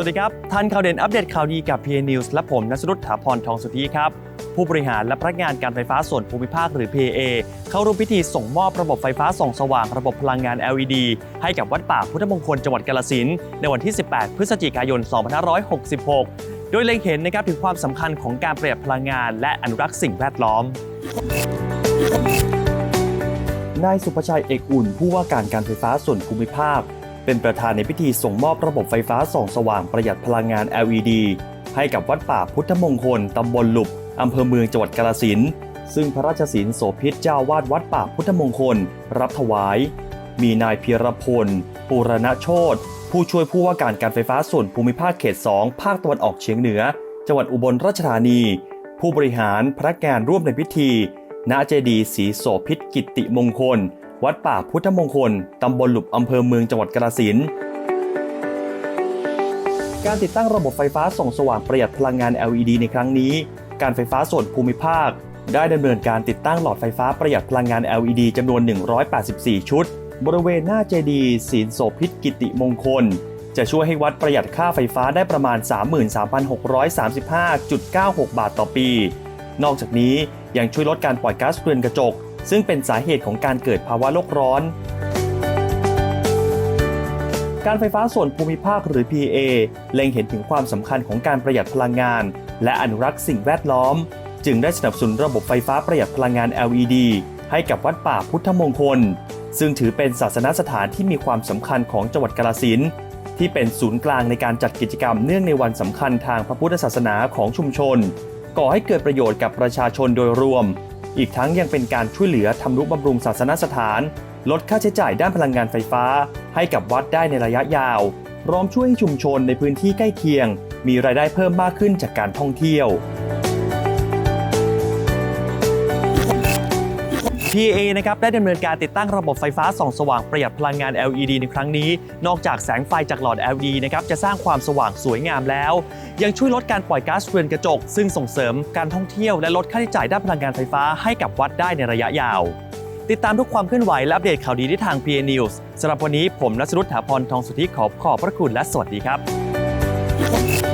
วัสดีครับทันข่าวเด่นอัปเดตข่าวดีกับ PA News และผมนัสรุตถาพรทองสุธีครับ ผู้บริหารและพนักงานการไฟฟ้าส่วนภูมิภาคหรือ PA เข้าร่วมพิธีส่งมอบระบบไฟฟ้าส่องสว่างระบบพลังงาน LED ให้กับวัดป่าพุทธมงคลจังหวัดกาฬสินในวันที่ 18 พฤศจิกายน 2566 โดยเล็งเห็นนะครับถึงความสำคัญของการประหยัดพลังงานและอนุรักษ์สิ่งแวดล้อมนายสุภชัยเอกอุ่นผู้ว่าการการไฟฟ้าส่วนภูมิภาค เป็นประธานในพิธีส่งมอบระบบไฟฟ้าส่องสว่างประหยัดพลังงาน LED ให้กับวัดป่าพุทธมงคล ตำบลหลุบ อำเภอเมืองจังหวัดกาฬสินธุ์ซึ่งพระราชศิลป์โสภิตเจ้าวาดวัดป่าพุทธมงคล รับถวาย มีนายเพียรพล ปูรณโชตผู้ช่วยผู้ว่าการการไฟฟ้าส่วนภูมิภาคเขต 2 ภาคตะวันออกเฉียงเหนือ จังหวัดอุบลราชธานี ผู้บริหารพนักงานร่วมในพิธี ณ เจดีศรีโสภิตกิตติมงคล วัดป่าพุทธมงคล ตำบลหลุบอำเภอเมืองจังหวัดกาฬสินธุการติดตั้งระบบไฟฟ้าส่องสว่างประหยัดพลังงาน LED ในครั้งนี้ การไฟฟ้าส่วนภูมิภาค ได้ดำเนินการติดตั้งหลอดไฟฟ้าประหยัดพลังงาน LED จำนวน 184 ชุด บริเวณหน้าเจดีย์ศีลโสภิตกิติมงคล จะช่วยให้วัดประหยัดค่าไฟฟ้าได้ประมาณ 33,635.96 บาทต่อปี นอกจากนี้ยังช่วยลดการปล่อยก๊าซเรือนกระจก ซึ่งเป็นสาเหตุของการเกิดภาวะโลกร้อน การไฟฟ้าส่วนภูมิภาคหรือ PA เล็งเห็นถึงความสำคัญของการประหยัดพลังงาน และอนุรักษ์สิ่งแวดล้อม จึงได้สนับสนุนระบบไฟฟ้าประหยัดพลังงาน LED ให้กับวัดป่าพุทธมงคล ซึ่งถือเป็นศาสนสถานที่มีความสำคัญของจังหวัดกาฬสินธุ์ที่เป็นศูนย์กลางในการจัดกิจกรรมเนื่องในวันสำคัญทางพระพุทธศาสนาของชุมชน ก่อให้เกิดประโยชน์กับประชาชนโดยรวม อีกทั้งยังเป็นการช่วยเหลือทำนุบำรุงศาสนสถาน ลดค่าใช้จ่ายด้านพลังงานไฟฟ้า ให้กับวัดได้ในระยะยาวพร้อมช่วยให้ชุมชนในพื้นที่ใกล้เคียง มีรายได้เพิ่มมากขึ้นจากการท่องเที่ยว PA นะครับได้ดำเนินการติดตั้งระบบไฟฟ้าส่องสว่างประหยัดพลังงาน LED ในครั้งนี้ นอกจากแสงไฟจากหลอด LED นะครับจะสร้างความสว่างสวยงามแล้ว ยังช่วยลดการปล่อยก๊าซเรือนกระจก ซึ่งส่งเสริมการท่องเที่ยวและลดค่าใช้จ่ายด้านพลังงานไฟฟ้าให้กับวัดได้ในระยะยาว ติดตามทุกความเคลื่อนไหวและอัปเดตข่าวดีได้ทาง PA News สำหรับวันนี้ผมนัสรุตถาพรทองสุทธิขอขอบพระคุณและสวัสดีครับ